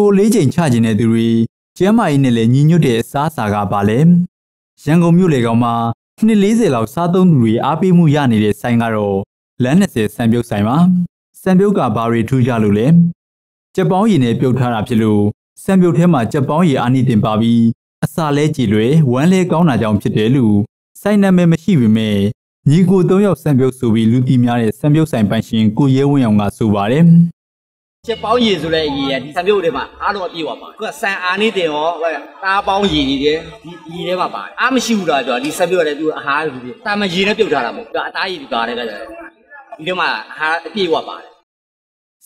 ကိုယ်လေးချိန်ချခြင်းတဲ့သူတွေကျမ်းမာရေးနဲ့လည်းညီညွတ်တဲ့အစားအစာကပါလဲရန်ကုန်မြို့လေကောင်မှာနှစ်40လောက်စားသုံးသူတွေအားပေးမှုရနေတဲ့ဆိုင်ကတော့လမ်း20စံပြုတ်ဆိုင်ပါစံပြုတ်ကဘာတွေထူးခြားလို့လဲကြက်ပေါင်းရည်နဲ့ပြုတ်ထားတာဖြစ်လို့စံပြုတ်ထဲမှာကြက်ပေါင်းရည်အာနိတင်ပါပြီးအစာလဲကြည်လွယ်ဝမ်းလဲကောင်းတာကြောင့်ဖြစ်တယ်လို့စိုက်နာမည်မရှိပေမဲ့ညီကို၃ယောက်စံပြုတ်ဆိုပြီးလူတီများတဲ့စံပြုတ်ဆိုင်ပိုင်ရှင်ကိုရဲဝင်းအောင်ကဆိုပါတယ် ချက်ပေါင်းရည်ဆိုတဲ့အရေးကဒီစံပြုတ်တွေမှာအားလုံးအပြည့်ပါပါခုကစံအာနေတင်ရောတားပေါင်းရည်နေတယ်ဒီရည်ထဲမှာပါတယ်အားမရှိဘူးလားပြောဒီစံပြုတ်ရတယ်သူအဟားလူတွေတာမရည်နဲ့ပြုတ်ထားတာမဟုတ်ဘူးအသားရည်ပါတယ်ကဒီထဲမှာအဟားအပြည့်ပါပါတယ်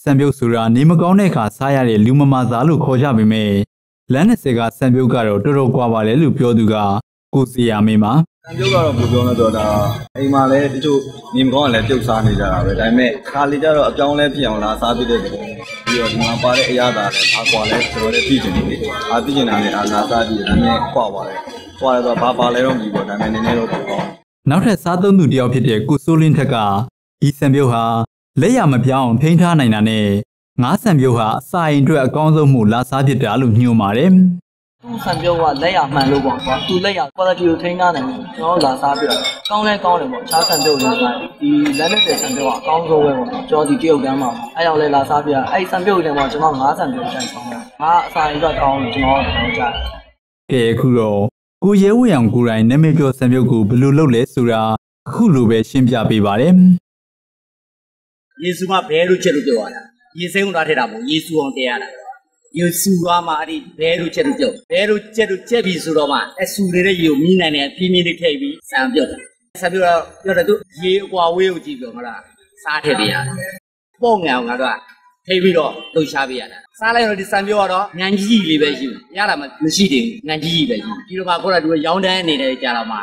စံပြုတ်ဆိုတာနေမကောင်းတဲ့အခါစားရတဲ့လူမမာသားလို့ခေါ်ကြပေမဲ့လမ်း20ကစံပြုတ်ကတော့တော်တော်ကွာပါလေလို့ပြောသူကကိုစီယာမင်းပါ။ တန်ပြုတ်ကတော့ကိုပြောနေတော့ဒါအိမ်မှာလည်းတချို့ညီမကောင်းကလည်းပြုတ်စားနေကြတာပဲ။ဒါပေမဲ့ခါလေးကျတော့အပြောင်းလဲဖြစ်အောင်လာစားပြတဲ့ပုံပြီးတော့ဒီမှာပါတဲ့အရာသာလည်းအားကွာလဲကျွန်တော်လည်းသိချင်နေတယ်။အားသိချင်တာလည်းအားလာစားကြည့်တယ်ဒါပေမဲ့ကွာပါတယ်။ကွာတယ်ဆိုတော့ဘာပါလဲတော့မကြည့်ဘူးဒါပေမဲ့နည်းနည်းတော့ပေါ့နောက်ထပ်စားသုံးသူတစ်ယောက်ဖြစ်တဲ့ကိုစိုးလင်းထက်ကဤစံပြုတ်ဟာလက်ရမပြောင်းထိန်းထားနိုင်တာနဲ့ငါးစံပြုတ်ဟာအစာရင်အတွက်အကောင်းဆုံးမှုလာစားဖြစ်တာလို့ညွှန်ပါတယ် သူ့ဆံပြုတ်ကလက်ရမှန်လို့ပေါ့ကွာသူလက်ရ quality ကိုထိန်းထားနိုင်တယ်ကျွန်တော်တို့လာစားပြတော့ကောင်းလဲကောင်းတယ်ပေါ့ခြားဆံပြုတ်လည်းဆိုင်ဒီလက်နဲ့တဲ့ဆံပြုတ်ကအကောင်းဆုံးပဲပေါ့ကျွန်တော်ဒီတရုတ်တန်းမှာအဲ့ရောက်လဲလာစားပြအဲ့ဆံပြုတ်တွေမှာကျွန်တော်၅ဆံပြုတ်ဆိုင်ဆောင်တယ်ငါအစာရင်တော့ကောင်းတယ်ကျွန်တော်တော့ကြားကဲအခုတော့ကိုရဲဝေအောင်ကိုယ်တိုင်နာမည်ကျော်စံပြုတ်ကိုဘယ်လိုလုပ်လဲဆိုတာအခုလိုပဲရှင်းပြပေးပါတယ်ယေရှုကဘဲလို့ချက်လို့ပြောရတာယေစိန်ကိုထားထည့်တာမဟုတ်ယေရှုအောင်တရားတာ ယေရှုကမှအဲ့ဒီဘဲလို့ချက်လို့ပြောဘဲလို့ချက်လို့ချက်ပြီဆိုတော့မှအဆူနေတဲ့ရေကိုမြည်နိုင်တယ်ပြင်းပြင်းလေးထည့်ပြီးစံပြုတ်တယ်စံပြုတ်တော့ပြောတယ်သူရေအကွာဝေးကိုကြည့်ပြောမလားစားထည့်ပြရတယ်ပေါ့ငံအောင်ကတော့ထိပြီးတော့လှုပ်ရှားပေးရတာစားလိုက်တော့ဒီစံပြုတ်ကတော့ငံကြီးကြီးလေးပဲရှိတယ်ရတာမရှိသေးဘူးငံကြီးကြီးပဲရှိတယ်ဒီလိုမှခုနကသူကရောင်းတန်းနေတယ်ကြာတော့မှ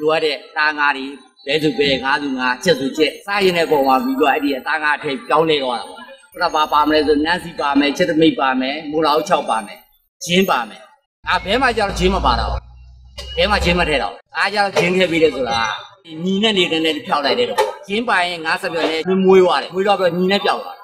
လိုအပ်တဲ့တာငါတွေဘဲစုပဲငါးစုငါချက်စုချက်စားရင်တဲ့ပုံမှာပြီးတော့အဲ့ဒီအသားငါထိပ်ပြောင်းလဲသွားတာပေါ့ခုန ကဘာပါမလဲဆိုနန်းစီပါမယ်ချက်သမိတ်ပါမယ်မူလာအောင်6ပါမယ်ဂျင်းပါမယ်အာဘဲမှာကျတော့ဂျင်းမပါတော့ဘဲမှာဂျင်းမထဲတော့အားကျတော့ဂျင်းခဲ့ပြီးတယ်ဆိုတာညီနဲ့နေတဲ့နဲ့ဖြောက်လိုက်တယ်တော့ဂျင်းပါရင်ငါးဆက်ပြောနဲ့မွေးသွားတယ်မွေးတော့ပြောညီနဲ့ပြောက်သွား